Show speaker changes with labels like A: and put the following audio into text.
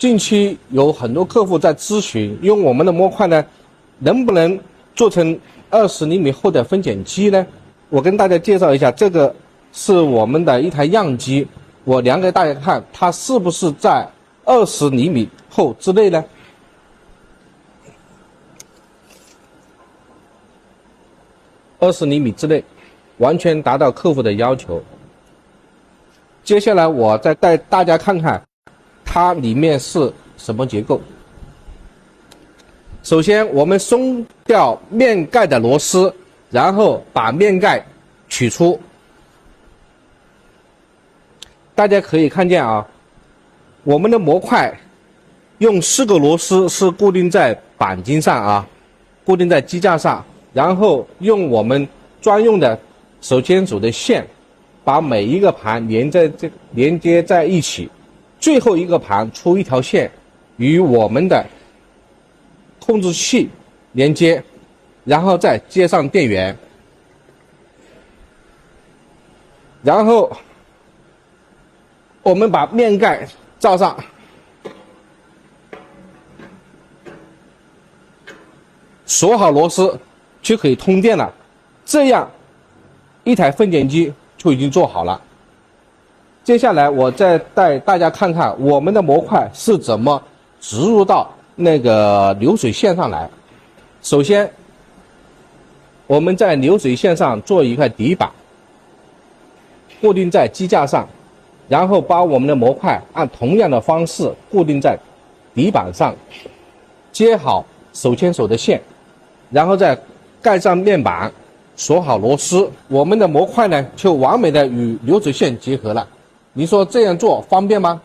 A: 近期有很多客户在咨询，用我们的模块呢，能不能做成二十厘米厚的分拣机呢？我跟大家介绍一下，这个是我们的一台样机，我量给大家看，它是不是在二十厘米厚之内呢？二十厘米之内，完全达到客户的要求。接下来我再带大家看看。它里面是什么结构？首先，我们松掉面盖的螺丝，然后把面盖取出。大家可以看见啊，我们的模块用四个螺丝是固定在钣金上啊，固定在机架上，然后用我们专用的手牵手的线，把每一个盘连在这连接在一起。最后一个盘出一条线，与我们的控制器连接，然后再接上电源，然后我们把面盖罩上，锁好螺丝就可以通电了。这样一台分拣机就已经做好了。接下来，我再带大家看看我们的模块是怎么植入到那个流水线上来。首先，我们在流水线上做一块底板，固定在机架上，然后把我们的模块按同样的方式固定在底板上，接好手牵手的线，然后再盖上面板，锁好螺丝，我们的模块呢就完美的与流水线结合了。您说这样做方便吗？